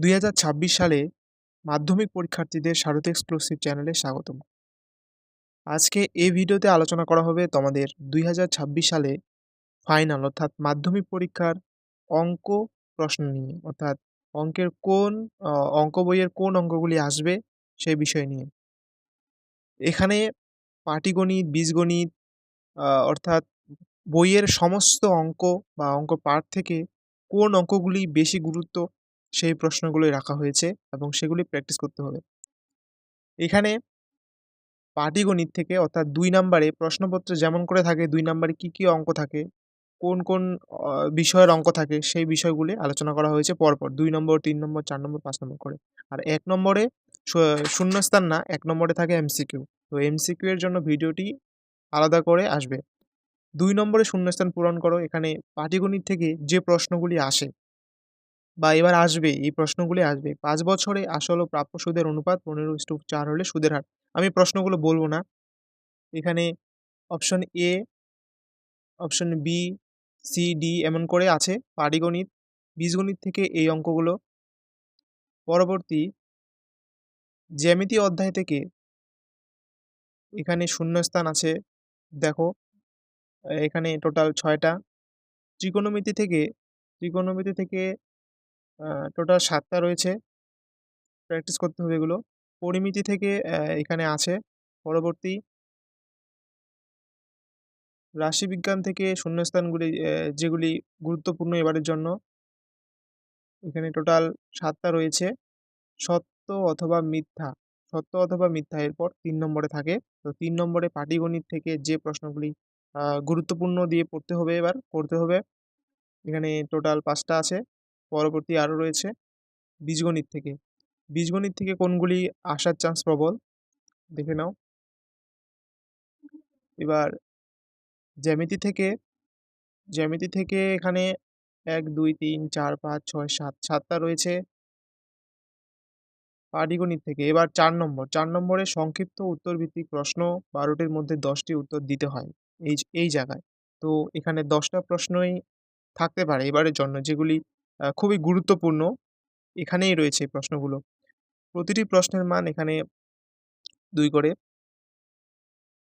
দুই হাজার ছাব্বিশ সালে মাধ্যমিক পরীক্ষার্থীদের স্বাগত এক্সক্লুসিভ চ্যানেলে স্বাগতম। আজকে এই ভিডিওতে আলোচনা করা হবে তোমাদের দুই হাজার ছাব্বিশ সালে ফাইনাল, অর্থাৎ মাধ্যমিক পরীক্ষার অঙ্ক প্রশ্ন নিয়ে, অর্থাৎ অঙ্কের কোন অঙ্ক বইয়ের কোন অঙ্কগুলি আসবে সেই বিষয় নিয়ে। এখানে পাটিগণিত, বীজগণিত অর্থাৎ বইয়ের সমস্ত অঙ্ক বা অঙ্ক পাঠ থেকে কোন অঙ্কগুলি বেশি গুরুত্ব সেই প্রশ্নগুলি রাখা হয়েছে এবং সেগুলি প্র্যাকটিস করতে হবে। এখানে পাটিগণিত থেকে অর্থাৎ দুই নাম্বারে প্রশ্নপত্রে যেমন করে থাকে, দুই নাম্বারে কী কী অঙ্ক থাকে, কোন কোন বিষয়ের অঙ্ক থাকে, সেই বিষয়গুলি আলোচনা করা হয়েছে পরপর, দুই নম্বর, তিন নম্বর, চার নম্বর, পাঁচ নম্বর করে। আর এক নম্বরে শূন্যস্থান না, এক নম্বরে থাকে এমসিকিউ তো এমসিকিউ এর জন্য ভিডিওটি আলাদা করে আসবে। দুই নম্বরে শূন্যস্থান পূরণ করো। এখানে পাটিগণিত থেকে যে প্রশ্নগুলি আসে বা এবার আসবে, এই প্রশ্নগুলি আসবে। পাঁচ বছরে আসল প্রাপ্য সুদের অনুপাত পনেরো ইস্টু চার হলে সুদের হার। আমি প্রশ্নগুলো বলব না। এখানে option A option B C D এমন করে আছে পাটিগণিত বীজগণিত থেকে এই অঙ্কগুলো। পরবর্তী, জ্যামিতি অধ্যায় থেকে এখানে শূন্যস্থান আছে, দেখো। এখানে টোটাল ছয়টা। ত্রিকোণমিতি থেকে ত্রিকোণমিতি থেকে টোটাল সাতটা রয়েছে। প্র্যাকটিস করতে হবে এগুলো। পরিমিতি থেকে এখানে আছে। পরবর্তী রাশিবিজ্ঞান থেকে শূন্যস্থানগুলি যেগুলি গুরুত্বপূর্ণ এবারের জন্য। এখানে টোটাল সাতটা রয়েছে। সত্য অথবা মিথ্যা। সত্য অথবা মিথ্যা এরপর তিন নম্বরে থাকে। তো তিন নম্বরে পাটিগণিত থেকে যে প্রশ্নগুলি গুরুত্বপূর্ণ দিয়ে পড়তে হবে এবার, করতে হবে। এখানে টোটাল পাঁচটা আছে। পরবর্তী আরও রয়েছে বীজগণিত থেকে। বীজগণিত থেকে কোনগুলি আসার চান্স প্রবল? দেখে নাও। এবার জ্যামিতি থেকে জ্যামিতি থেকে এখানে এক, দুই, তিন, চার, পাঁচ, ছয়, সাত, সাতটা রয়েছে। পাটিগণিত থেকে, এবার চার নম্বর, চার নম্বরে সংক্ষিপ্ত উত্তরভিত্তিক প্রশ্ন বারোটির মধ্যে দশটি উত্তর দিতে হয় এই এই জায়গায়। তো এখানে দশটা প্রশ্নই থাকতে পারে এবারের জন্য, যেগুলি খুবই গুরুত্বপূর্ণ। এখানেই রয়েছে প্রশ্নগুলো। প্রতিটি প্রশ্নের মান এখানে দুই করে।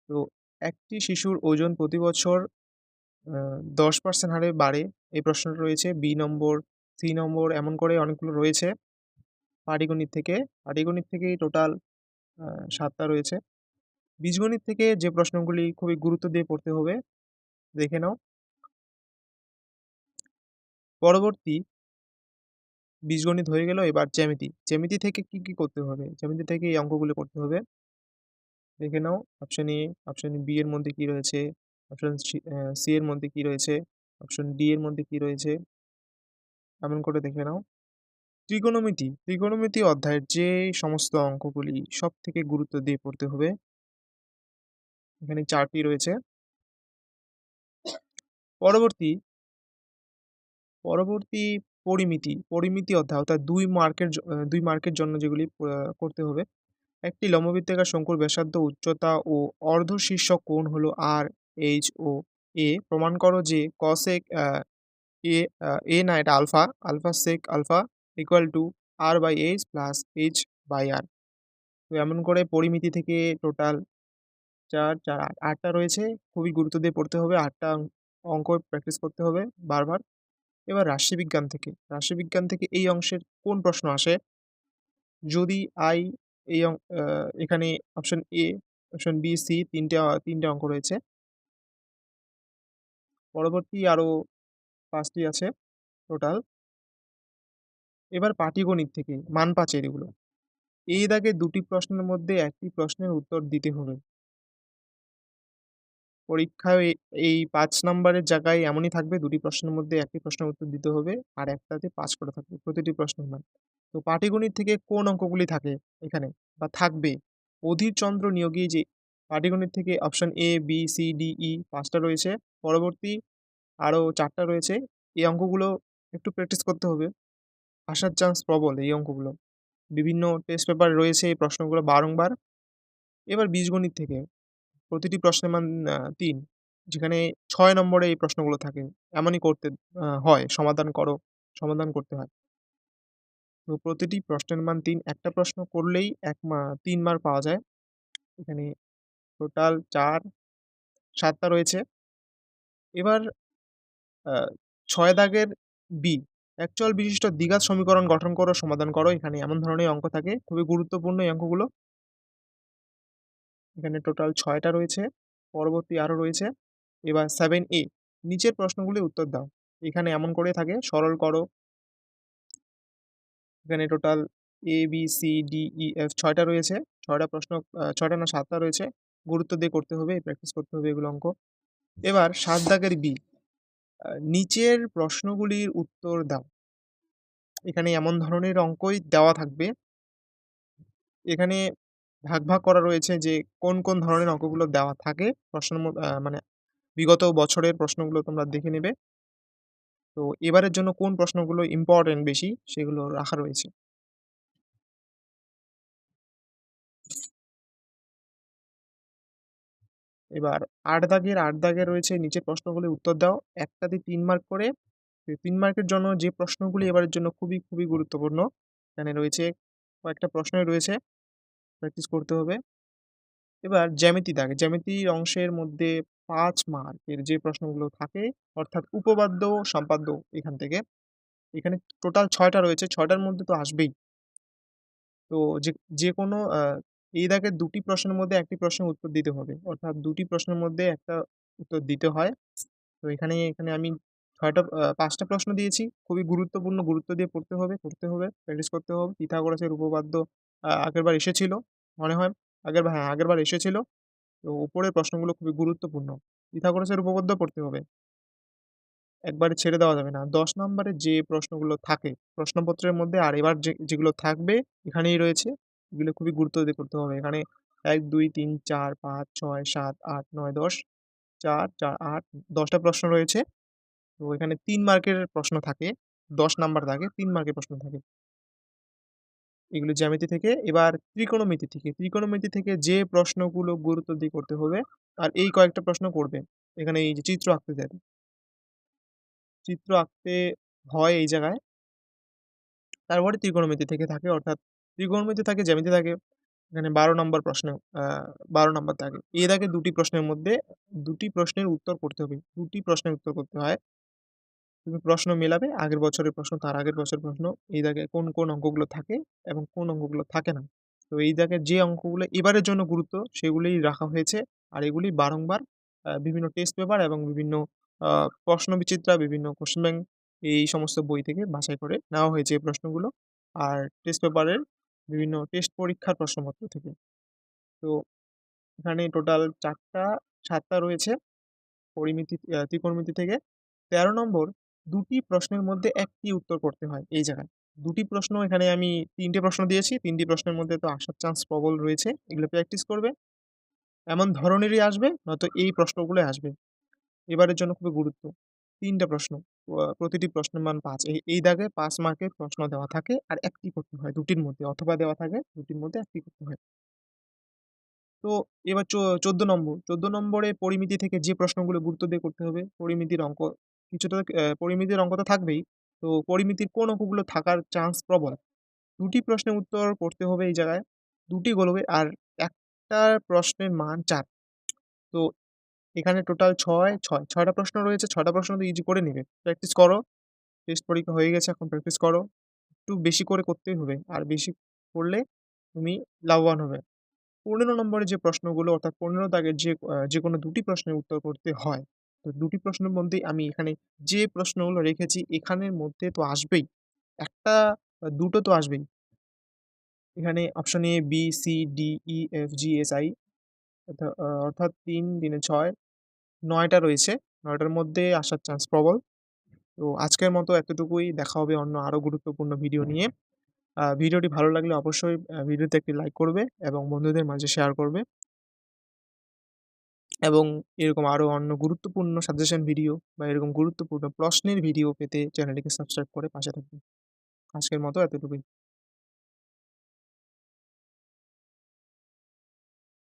তো একটি শিশুর ওজন প্রতি বছর দশ পার্সেন্ট হারে বাড়ে। এই প্রশ্নটা রয়েছে। বি নম্বর, সি নম্বর এমন করে অনেকগুলো রয়েছে। পাটিগণিত থেকে, পাটিগণিত থেকেই টোটাল সাতটা রয়েছে। বীজগণিত থেকে যে প্রশ্নগুলি খুবই গুরুত্ব দিয়ে পড়তে হবে, দেখে নাও। পরবর্তী বীজগণিত হয়ে গেল, এবার জ্যামিতি। জ্যামিতি থেকে কি কি করতে হবে? জ্যামিতি থেকে এই অঙ্কগুলো করতে হবে। দেখে নাও অপশন এ অপশন বি এর মধ্যে কি রয়েছে? অপশন সি এর মধ্যে কি রয়েছে? অপশন ডি এর মধ্যে কি রয়েছে? এমন করে দেখে নাও। ত্রিকোণমিতি ত্রিকোণমিতি অধ্যায়ের যে সমস্ত অঙ্কগুলি সব থেকে গুরুত্ব দিয়ে পড়তে হবে। এখানে চারটি রয়েছে। পরবর্তী পরবর্তী পরিমিতি পরিমিতি অধ্যায় অর্থাৎ দুই মার্কের দুই মার্কের জন্য যেগুলি করতে হবে। একটি লম্ববৃত্তাকার শঙ্কুর ব্যাসার্ধ উচ্চতা ও অর্ধ শীর্ষক কোণ হলো আর এইচ ও এ প্রমাণ করো যে কসেক এ এ না, এটা alpha alpha sec alpha equal to R by H plus H by R তো এমন করে পরিমিতি থেকে টোটাল চার চার, আট, আটটা রয়েছে। খুবই গুরুত্ব দিয়ে পড়তে হবে। আটটা অঙ্ক প্র্যাকটিস করতে হবে বারবার। এবার রাশিবিজ্ঞান থেকে। রাশিবিজ্ঞান থেকে এই অংশের কোন প্রশ্ন আসে? যদি আই এই এখানে option A option B C তিনটে তিনটে অঙ্ক রয়েছে। পরবর্তী আরও পাঁচটি আছে টোটাল এবার পাটিগণিত থেকে, মান পাচের এগুলো। এই দাগে দুটি প্রশ্নের মধ্যে একটি প্রশ্নের উত্তর দিতে হবে। পরীক্ষায় এই পাঁচ নাম্বারের জায়গায় এমনই থাকবে, দুটি প্রশ্নের মধ্যে একটি প্রশ্নের উত্তর দিতে হবে আর একটাতে পাঁচ করে থাকবে প্রতিটি প্রশ্নের মান। তো পাটিগণিত থেকে কোন অঙ্কগুলি থাকে এখানে বা থাকবে? অধীর চন্দ্র নিয়োগী যে পাটিগণিত থেকে option A B C D E পাঁচটা রয়েছে, পরবর্তী আরও চারটা রয়েছে, এই অঙ্কগুলো একটু প্র্যাকটিস করতে হবে। আসার চান্স প্রবল এই অঙ্কগুলো। বিভিন্ন টেস্ট পেপার রয়েছে এই প্রশ্নগুলো বারংবার। এবার বীজগণিত থেকে। প্রতিটি প্রশ্নের মান তিন। যেখানে ছয় নম্বরে এই প্রশ্নগুলো থাকে। এমনই করতে হয়। সমাধান করো। সমাধান করতে হয়। তো প্রতিটি প্রশ্নের মান তিন। একটা প্রশ্ন করলেই এক মা, তিন মার্ক পাওয়া যায়। এখানে টোটাল চার, সাতটা রয়েছে। এবার ছয় দাগের বি অ্যাকচুয়াল বিশিষ্ট দ্বিঘাত সমীকরণ গঠন করো, সমাধান করো। এখানে এমন ধরনের অঙ্ক থাকে। খুবই গুরুত্বপূর্ণ এই অঙ্কগুলো। এখানে টোটাল ছয়টা রয়েছে, পরবর্তী আরও রয়েছে। এবার সেভেন এ নিচের প্রশ্নগুলি উত্তর দাও। এখানে এমন করে থাকে, সরল করো। এখানে total A B C D E F ছয়টা রয়েছে ছয়টা প্রশ্ন ছয়টা না সাতটা রয়েছে। গুরুত্ব দিয়ে করতে হবে প্র্যাকটিস করতে হবে এগুলো অঙ্ক। এবার সাত দাগের বি নিচের প্রশ্নগুলির উত্তর দাও। এখানে এমন ধরনের অঙ্কই দেওয়া থাকবে। এখানে ভাগ ভাগ করা রয়েছে যে, কোন কোন ধরনের অঙ্কগুলো দেওয়া থাকে? প্রশ্ন মানে বিগত বছরের প্রশ্নগুলো তোমরা দেখে নেবে। তো এবারের জন্য কোন প্রশ্নগুলো ইম্পর্টেন্ট বেশি সেগুলো রাখা রয়েছে। এবার আট দাগের, আট দাগে রয়েছে নিচের প্রশ্নগুলি উত্তর দাও। একটাতে তিন মার্ক করে। তিন মার্কের জন্য যে প্রশ্নগুলি এবারের জন্য খুবই খুবই গুরুত্বপূর্ণ, এখানে রয়েছে কয়েকটা প্রশ্নই রয়েছে। প্র্যাকটিস করতে হবে। এবার জ্যামিতি দাগে জ্যামিতির অংশের মধ্যে পাঁচ মার্কের যে প্রশ্নগুলো থাকে, অর্থাৎ উপবাদ্য সম্পাদ্য এখান থেকে, এখানে টোটাল ছয়টা রয়েছে, ছয়টার মধ্যে তো আসবেই। তো যে যে কোনো এই দাগের দুটি প্রশ্নের মধ্যে একটি প্রশ্নের উত্তর দিতে হবে। অর্থাৎ দুটি প্রশ্নের মধ্যে একটা উত্তর দিতে হয়। তো এখানে এখানে আমি ছয়টা পাঁচটা প্রশ্ন দিয়েছি। খুবই গুরুত্বপূর্ণ, গুরুত্ব দিয়ে পড়তে হবে করতে হবে প্র্যাকটিস করতে হবে। পিথাগোরাসের উপপাদ্য আগেরবার এসেছিল। মনে হয় আগের হ্যাঁ আগেরবার এসেছিল। তো উপরের প্রশ্নগুলো খুবই গুরুত্বপূর্ণ। পিথাগোরাসের উপপাদ্য পড়তে হবে। একবারে ছেড়ে দেওয়া যাবে না। দশ নম্বরে যে প্রশ্নগুলো থাকে, প্রশ্নপত্রের মধ্যে আর এবার যে, যেগুলো থাকবে এখানেই রয়েছে, এগুলো খুবই গুরুত্ব দিয়ে করতে হবে। এখানে এক, দুই, তিন, চার, পাঁচ, ছয়, সাত, আট, নয়, দশ, চার চার, আট, দশটা প্রশ্ন রয়েছে। তো এখানে তিন মার্কের প্রশ্ন থাকে, দশ নাম্বার থাকে, তিন মার্কের প্রশ্ন থাকে। এগুলো জ্যামিতি থেকে, এবার ত্রিকোণমিতি থেকে। ত্রিকোণমিতি থেকে যে প্রশ্নগুলো গুরুত্ব দিয়ে করতে হবে, আর এই কয়েকটা প্রশ্ন করবে। এখানে এই যে চিত্র আঁকতে দেবে চিত্র আঁকতে হয় এই জায়গায়। তারপরে ত্রিকোণমিতি থেকে থাকে, অর্থাৎ ত্রিকোণমিতি থাকে, জ্যামিতি থাকে। এখানে বারো নম্বর প্রশ্ন বারো নম্বর থাকে। এর আগে দুটি প্রশ্নের মধ্যে, দুটি প্রশ্নের উত্তর করতে হবে। দুটি প্রশ্নের উত্তর করতে হয়। তুমি প্রশ্ন মেলাবে, আগের বছরের প্রশ্ন, তার আগের বছরের প্রশ্ন, এই জায়গায় কোন কোন অঙ্কগুলো থাকে এবং কোন অঙ্কগুলো থাকে না। তো এই জায়গায় যে অঙ্কগুলো এবারের জন্য গুরুত্ব, সেগুলিই রাখা হয়েছে। আর এগুলি বারংবার বিভিন্ন টেস্ট পেপার এবং বিভিন্ন প্রশ্ন বিচিত্রা, বিভিন্ন কোশ্চেন ব্যাংক এই সমস্ত বই থেকে বাছাই করে নেওয়া হয়েছে এই প্রশ্নগুলো। আর টেস্ট পেপারের বিভিন্ন টেস্ট পরীক্ষার প্রশ্নপত্র থেকে। তো এখানে টোটাল চারটা, সাতটা রয়েছে। পরিমিতি ত্রিকোণমিতি থেকে। তেরো নম্বর দুটি প্রশ্নের মধ্যে একটি উত্তর করতে হয় এই জায়গায়। দুটি প্রশ্ন এখানে আমি তিনটে প্রশ্ন দিয়েছি, তিনটি প্রশ্নের মধ্যে তো আসার চান্স প্রবল রয়েছে, এগুলো প্র্যাকটিস করবে। এমন ধরনেরই আসবে, নয়তো এই প্রশ্নগুলো আসবে। এবারের জন্য খুবই গুরুত্ব। তিনটা প্রশ্ন প্রতিটি প্রশ্নের মান পাঁচ। এই দাগে পাঁচ মার্কের প্রশ্ন দেওয়া থাকে আর একটি করতে হয় দুটির মধ্যে, অথবা দেওয়া থাকে দুটির মধ্যে একটি করতে হয়। তো এবার চোদ্দ নম্বর। চোদ্দ নম্বরে পরিমিতি থেকে যে প্রশ্নগুলো গুরুত্ব দিয়ে করতে হবে, পরিমিতির অঙ্ক কিছুটা পরিমিতির অঙ্ক তো থাকবেই। তো পরিমিতির কোন অঙ্কগুলো থাকার চান্স প্রবল? দুটি প্রশ্নের উত্তর করতে হবে এই জায়গায়। দুটি গোলবে আর একটা প্রশ্নের মান চার। তো এখানে টোটাল ছয় ছয়। ছয়টা প্রশ্ন রয়েছে, ছয়টা প্রশ্ন তো ইজি করে নেবে। প্র্যাকটিস করো। টেস্ট পরীক্ষা হয়ে গেছে, এখন প্র্যাকটিস করো। একটু বেশি করে করতেই হবে আর বেশি করলে তুমি লাভবান হবে। পনেরো নম্বরে যে প্রশ্নগুলো, অর্থাৎ পনেরো দাগের যে যে কোনো দুটি প্রশ্নের উত্তর করতে হয় দুটি প্রশ্নের মধ্যেই আমি এখানে যে প্রশ্নগুলো রেখেছি এখানের মধ্যে তো আসবেই। একটা দুটো তো আসবেই। এখানে option A B C D E F G S I অর্থাৎ তিন দিনে ছয়, নয়টা রয়েছে। নয়টার মধ্যে আসার চান্স প্রবল। তো আজকের মতো এতটুকুই। দেখা হবে অন্য আরও গুরুত্বপূর্ণ ভিডিও নিয়ে। ভিডিওটি ভালো লাগলে অবশ্যই ভিডিওতে একটি লাইক করবে এবং বন্ধুদের মাঝে শেয়ার করবে। এবং এরকম আরও অন্য গুরুত্বপূর্ণ সাজেশন ভিডিও বা এরকম গুরুত্বপূর্ণ প্রশ্নের ভিডিও পেতে চ্যানেলটিকে সাবস্ক্রাইব করে পাশে থাকবেন। আজকের মতো এতটুকুই।